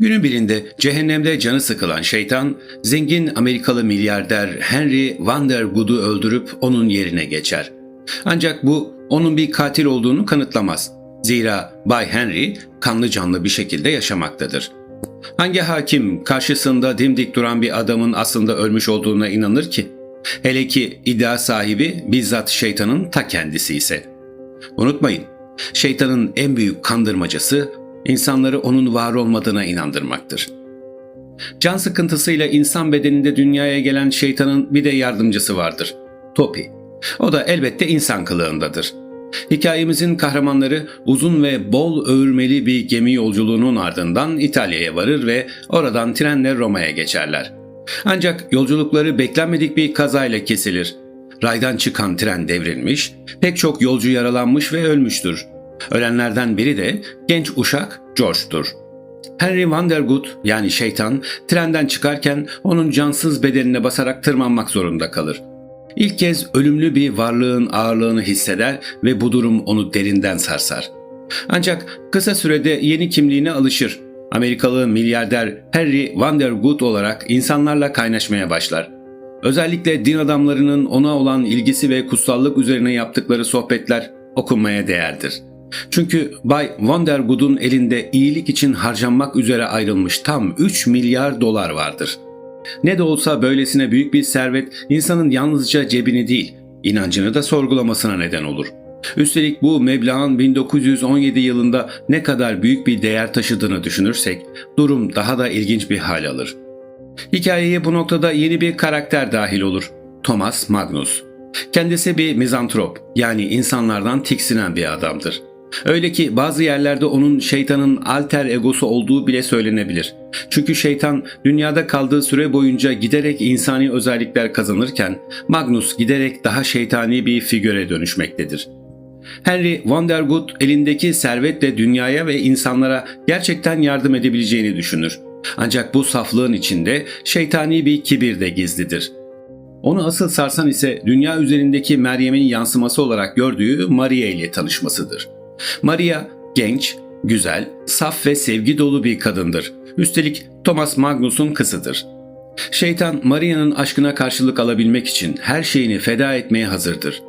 Günün birinde cehennemde canı sıkılan şeytan, zengin Amerikalı milyarder Henry Vandergood'u öldürüp onun yerine geçer. Ancak bu onun bir katil olduğunu kanıtlamaz. Zira Bay Henry kanlı canlı bir şekilde yaşamaktadır. Hangi hakim karşısında dimdik duran bir adamın aslında ölmüş olduğuna inanır ki? Hele ki iddia sahibi bizzat şeytanın ta kendisi ise. Unutmayın, şeytanın en büyük kandırmacası insanları onun var olmadığına inandırmaktır. Can sıkıntısıyla insan bedeninde dünyaya gelen şeytanın bir de yardımcısı vardır. Topi. O da elbette insan kılığındadır. Hikayemizin kahramanları uzun ve bol övürmeli bir gemi yolculuğunun ardından İtalya'ya varır ve oradan trenle Roma'ya geçerler. Ancak yolculukları beklenmedik bir kazayla kesilir. Raydan çıkan tren devrilmiş, pek çok yolcu yaralanmış ve ölmüştür. Ölenlerden biri de genç uşak George'dur. Henry Vandergood yani şeytan trenden çıkarken onun cansız bedenine basarak tırmanmak zorunda kalır. İlk kez ölümlü bir varlığın ağırlığını hisseder ve bu durum onu derinden sarsar. Ancak kısa sürede yeni kimliğine alışır. Amerikalı milyarder Harry Vandergood olarak insanlarla kaynaşmaya başlar. Özellikle din adamlarının ona olan ilgisi ve kutsallık üzerine yaptıkları sohbetler okunmaya değerdir. Çünkü Bay Vandergood'un elinde iyilik için harcanmak üzere ayrılmış tam 3 milyar dolar vardır. Ne de olsa böylesine büyük bir servet insanın yalnızca cebini değil, inancını da sorgulamasına neden olur. Üstelik bu meblağın 1917 yılında ne kadar büyük bir değer taşıdığını düşünürsek durum daha da ilginç bir hal alır. Hikayeye bu noktada yeni bir karakter dahil olur. Thomas Magnus. Kendisi bir mizantrop yani insanlardan tiksinen bir adamdır. Öyle ki bazı yerlerde onun şeytanın alter egosu olduğu bile söylenebilir. Çünkü şeytan dünyada kaldığı süre boyunca giderek insani özellikler kazanırken Magnus giderek daha şeytani bir figüre dönüşmektedir. Henry Vandergood elindeki servetle dünyaya ve insanlara gerçekten yardım edebileceğini düşünür. Ancak bu saflığın içinde şeytani bir kibir de gizlidir. Onu asıl sarsan ise dünya üzerindeki Meryem'in yansıması olarak gördüğü Maria ile tanışmasıdır. Maria genç, güzel, saf ve sevgi dolu bir kadındır. Üstelik Thomas Magnus'un kızıdır. Şeytan Maria'nın aşkına karşılık alabilmek için her şeyini feda etmeye hazırdır.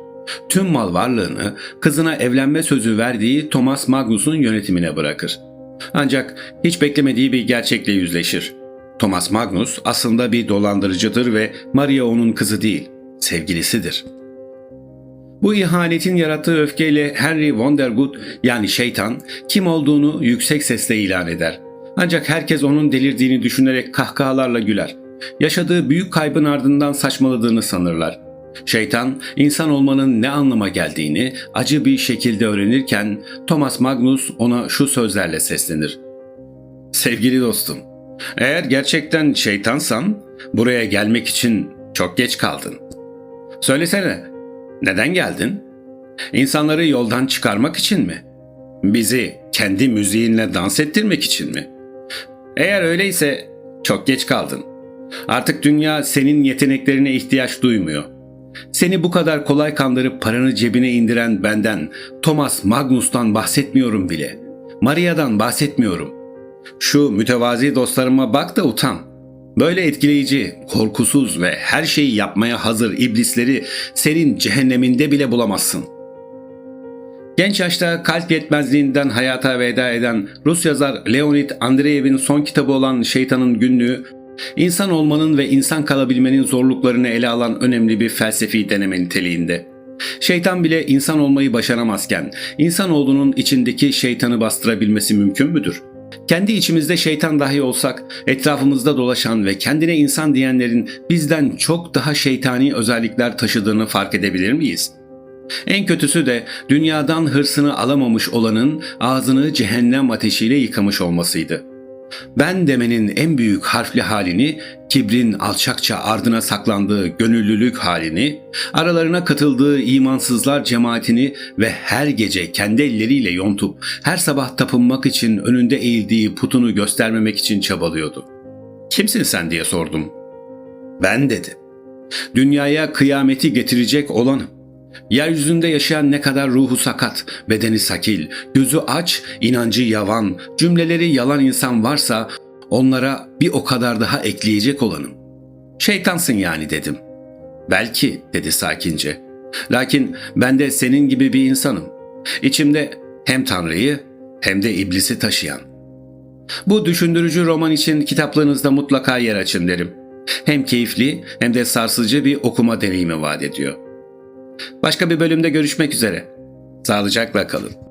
Tüm mal varlığını kızına evlenme sözü verdiği Thomas Magnus'un yönetimine bırakır. Ancak hiç beklemediği bir gerçekle yüzleşir. Thomas Magnus aslında bir dolandırıcıdır ve Maria onun kızı değil, sevgilisidir. Bu ihanetin yarattığı öfkeyle Henry Vandergood yani şeytan kim olduğunu yüksek sesle ilan eder. Ancak herkes onun delirdiğini düşünerek kahkahalarla güler. Yaşadığı büyük kaybın ardından saçmaladığını sanırlar. Şeytan insan olmanın ne anlama geldiğini acı bir şekilde öğrenirken Thomas Magnus ona şu sözlerle seslenir. Sevgili dostum, eğer gerçekten şeytansan buraya gelmek için çok geç kaldın. Söylesene, neden geldin? İnsanları yoldan çıkarmak için mi? Bizi kendi müziğinle dans ettirmek için mi? Eğer öyleyse çok geç kaldın. Artık dünya senin yeteneklerine ihtiyaç duymuyor. Seni bu kadar kolay kandırıp paranı cebine indiren benden, Thomas Magnus'tan bahsetmiyorum bile. Maria'dan bahsetmiyorum. Şu mütevazi dostlarıma bak da utan. Böyle etkileyici, korkusuz ve her şeyi yapmaya hazır iblisleri senin cehenneminde bile bulamazsın. Genç yaşta kalp yetmezliğinden hayata veda eden Rus yazar Leonid Andreyev'in son kitabı olan Şeytanın Günlüğü, insan olmanın ve insan kalabilmenin zorluklarını ele alan önemli bir felsefi deneme niteliğinde. Şeytan bile insan olmayı başaramazken, insanoğlunun içindeki şeytanı bastırabilmesi mümkün müdür? Kendi içimizde şeytan dahi olsak, etrafımızda dolaşan ve kendine insan diyenlerin bizden çok daha şeytani özellikler taşıdığını fark edebilir miyiz? En kötüsü de dünyadan hırsını alamamış olanın ağzını cehennem ateşiyle yıkamış olmasıydı. Ben demenin en büyük harfli halini, kibrin alçakça ardına saklandığı gönüllülük halini, aralarına katıldığı imansızlar cemaatini ve her gece kendi elleriyle yontup her sabah tapınmak için önünde eğildiği putunu göstermemek için çabalıyordu. Kimsin sen diye sordum. Ben dedi. Dünyaya kıyameti getirecek olanım. Yeryüzünde yaşayan ne kadar ruhu sakat, bedeni sakil, gözü aç, inancı yavan, cümleleri yalan insan varsa onlara bir o kadar daha ekleyecek olanım. Şeytansın yani dedim. Belki dedi sakince. Lakin ben de senin gibi bir insanım. İçimde hem Tanrı'yı hem de iblisi taşıyan. Bu düşündürücü roman için kitaplığınızda mutlaka yer açın derim. Hem keyifli hem de sarsıcı bir okuma deneyimi vaat ediyor. Başka bir bölümde görüşmek üzere. Sağlıcakla kalın.